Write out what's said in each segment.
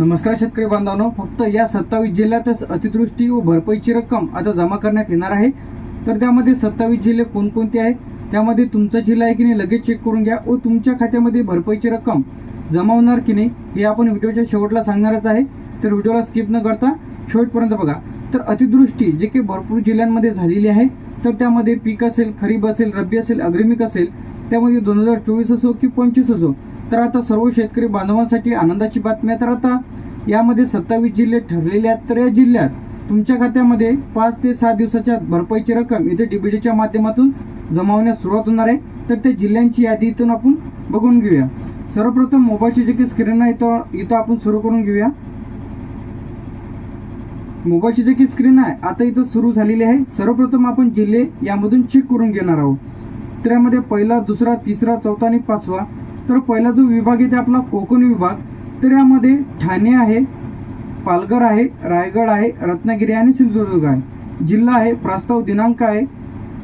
नमस्कार शेतकरी बांधवांनो फक्त या सत्तावीस जिल्ह्यातच अतिवृष्टी व भरपाईची रक्कम आता जमा करण्यात येणार आहे. तर त्यामध्ये सत्तावीस जिल्हे कोणकोणते आहेत? त्यामध्ये तुमचा जिल्हा आहे की नाही लगेच चेक करून घ्या. व तुमच्या खात्यामध्ये भरपाईची रक्कम जमा होणार की नाही हे आपण व्हिडिओच्या शेवटला सांगणारच आहे. तर व्हिडिओला स्किप न करता शेवटपर्यंत बघा. तर अतिवृष्टी जे काही भरपूर जिल्ह्यांमध्ये झालेली आहे. तर त्यामध्ये पीक असेल खरीप असेल रब्बी असेल अग्रिमिक असेल त्यामध्ये दोन हजार चोवीस असो की पंचवीस असो तर आता सर्व शेतकरी बांधवांसाठी आनंदाची बातमी आहे. तर आता यामध्ये सत्तावीस जिल्हे ठरलेले आहेत. तर या जिल्ह्यात तुमच्या खात्यामध्ये पाच ते सहा दिवसाच्या भरपाईची रक्कम इथे डीबीटीच्या माध्यमातून जमावण्यास सुरुवात होणार आहे. तर त्या जिल्ह्यांची यादी इथून आपण बघून घेऊया. सर्वप्रथम मोबाईलची जे काही स्क्रीन आहे इथं इथं आपण सुरू करून घेऊया. मोबाईलची जे काही स्क्रीन आहे आता इथं सुरू झालेली आहे. सर्वप्रथम आपण जिल्हे यामधून चेक करून घेणार आहोत. त्यामध्ये पहिला दुसरा तिसरा चौथा आणि पाचवा. तर पहिला जो विभाग आहे ते आपला कोकण विभाग. तर यामध्ये ठाणे आहे पालघर आहे रायगड आहे रत्नागिरी आणि सिंधुदुर्ग आहे. जिल्हा आहे प्रस्ताव दिनांक आहे.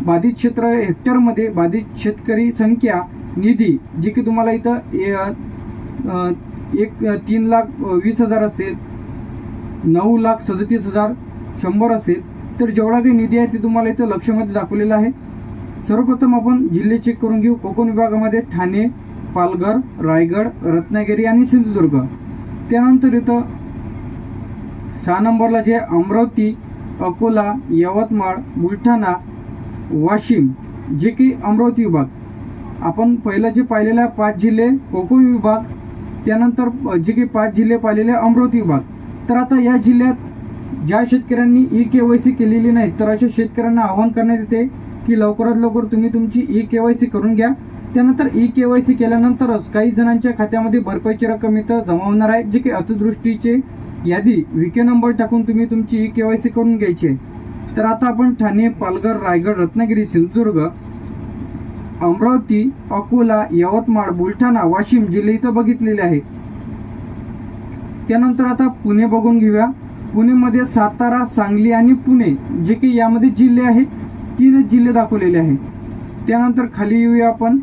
बाधित क्षेत्र हेक्टरमध्ये बाधित शेतकरी संख्या निधी जी की तुम्हाला इथं ए- एक तीन लाख वीस हजार असेल नऊ लाख सदतीस हजार शंभर असेल. तर जेवढा काही निधी आहे ते तुम्हाला इथं लक्षमध्ये दाखवलेला आहे. सर्वप्रथम आपण जिल्हे चेक करून घेऊ. कोकण विभागामध्ये ठाणे पालघर रायगड रत्नागिरी आणि सिंधुदुर्ग. त्यानंतर इथं सहा नंबरला जे अमरावती अकोला यवतमाळ बुलढाणा वाशिम जे की अमरावती विभाग. आपण पहिलं जे पाहिलेलं आहे पाच जिल्हे कोकण विभाग. त्यानंतर जे की पाच जिल्हे पाहिलेले आहे अमरावती विभाग. तर आता या जिल्ह्यात ज्या शेतकऱ्यांनी ई के वाय सी केलेली नाही तर अशा शेतकऱ्यांना आवाहन करण्यात येते की लवकरात लवकर तुम्ही तुमची ई के वाय सी करून घ्या. त्यानंतर ई के वाय सी केल्यानंतरच काही जणांच्या खात्यामध्ये भरपाईची रक्कम इथं जमा होणार आहे जे की अतिदृष्टीचे यादी विके नंबर टाकून तुम्ही तुमची ई के वाय सी करून घ्यायची आहे. तर आता आपण ठाणे पालघर रायगड रत्नागिरी सिंधुदुर्ग अमरावती अकोला यवतमाळ बुलढाणा वाशिम जिल्हे इथं बघितलेले आहे. त्यानंतर आता पुणे बघून घेऊया. पुणेमध्ये सातारा सांगली आणि पुणे जे की यामध्ये जिल्हे आहेत तीनच जिल्हे दाखवलेले आहेत त्यानंतर खाली येऊया आपण.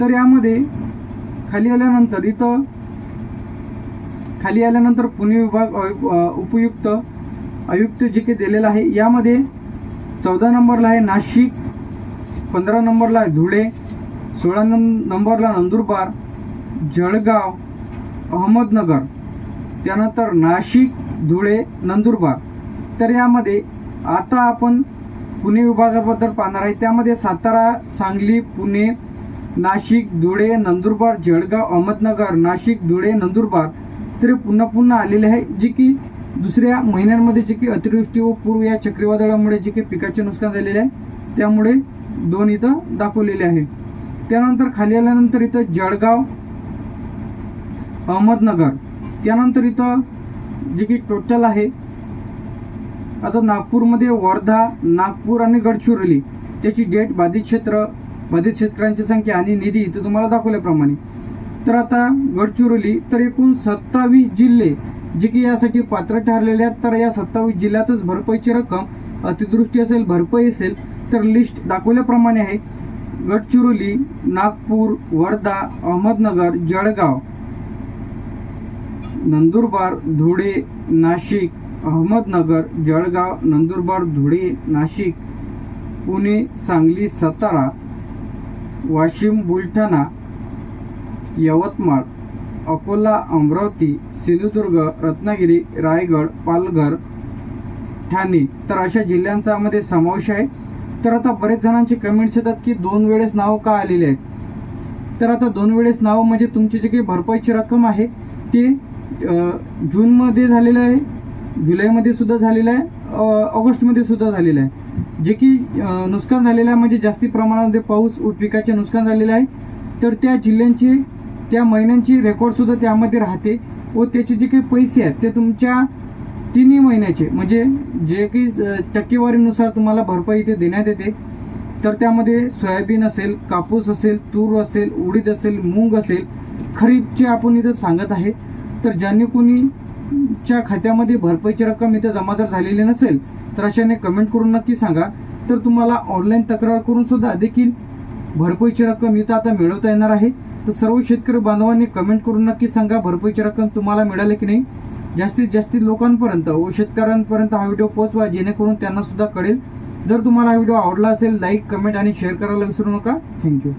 तर यामध्ये खाली आल्यानंतर इथं खाली आल्यानंतर पुणे विभाग उपयुक्त आयुक्त जे काही दिलेलं आहे यामध्ये चौदा नंबरला आहे नाशिक पंधरा नंबरला आहे धुळे सोळा नं नंबरला नंदुरबार जळगाव अहमदनगर. त्यानंतर नाशिक धुळे नंदुरबार. तर यामध्ये आता आपण पुणे विभागाबद्दल पाहणार आहे. त्यामध्ये सातारा सांगली पुणे नाशिक धुळे नंदुरबार जळगाव अहमदनगर नाशिक धुळे नंदुरबार तर पुन्हा पुन्हा आलेले आहे. जे की दुसऱ्या महिन्यांमध्ये जे की अतिवृष्टी व पूर्व या चक्रीवादळामुळे जे काही पिकाचे नुकसान झालेले आहे त्यामुळे दोन इथं दाखवलेले आहे. त्यानंतर खाली आल्यानंतर इथं जळगाव अहमदनगर. त्यानंतर इथं जे की टोटल आहे आता नागपूरमध्ये वर्धा नागपूर आणि गडचिरोली त्याची डेट बाधित क्षेत्र बाधित शेतकऱ्यांची संख्या आणि निधी इथं तुम्हाला दाखवल्याप्रमाणे. तर आता गडचिरोली तर एकूण सत्तावीस जिल्हे जे की यासाठी पात्र ठरलेले आहेत तर या सत्तावीस जिल्ह्यातच भरपाईची रक्कम अतिदृष्टी असेल भरपाई असेल तर लिस्ट दाखवल्याप्रमाणे आहे. गडचिरोली नागपूर वर्धा अहमदनगर जळगाव नंदुरबार धुळे नाशिक अहमदनगर जळगाव नंदुरबार धुळे नाशिक पुणे सांगली सातारा वाशिम बुलढाणा यवतमाळ अकोला अमरावती सिंधुदुर्ग रत्नागिरी रायगड पालघर ठाणे. तर अशा जिल्ह्यांचा यामध्ये समावेश आहे. तर आता बरेच जणांचे कमेंट्स येतात की दोन वेळेस नावं का आलेले आहेत? तर आता दोन वेळेस नावं म्हणजे तुमची जी काही भरपाईची रक्कम आहे ती जूनमध्ये झालेलं आहे जुलैमध्ये सुद्धा झालेलं आहे ऑगस्टमध्ये सुद्धा झालेलं आहे. जे की नुकसान झालेलं आहे म्हणजे जास्ती प्रमाणामध्ये पाऊस पिकाचे नुकसान झालेलं आहे. तर त्या जिल्ह्यांची त्या महिन्यांची रेकॉर्डसुद्धा त्यामध्ये राहते व त्याचे जे काही पैसे आहेत ते तुमच्या तिन्ही महिन्याचे म्हणजे जे काही टक्केवारीनुसार तुम्हाला भरपाई इथे देण्यात येते. तर त्यामध्ये सोयाबीन असेल कापूस असेल तूर असेल उडीद असेल मूग असेल खरीपचे आपण इथं सांगत आहे. तर ज्यांनी कोणीच्या खात्यामध्ये भरपाईची रक्कम इथे जमा जर झालेली नसेल तर अशाने कमेंट करून नक्की सांगा. तर तुम्हाला ऑनलाईन तक्रार करून सुद्धा देखील भरपाईची रक्कम इथं आता मिळवता येणार आहे. तर सर्व शेतकरी बांधवांनी कमेंट करून नक्की सांगा भरपाईची रक्कम तुम्हाला मिळाली की नाही. जास्तीत जास्त लोकांपर्यंत व शेतकऱ्यांपर्यंत हा व्हिडिओ पोहोचवा जेणेकरून त्यांना सुद्धा कळेल. जर तुम्हाला हा व्हिडिओ आवडला असेल लाईक कमेंट आणि शेअर करायला विसरू नका. थँक्यू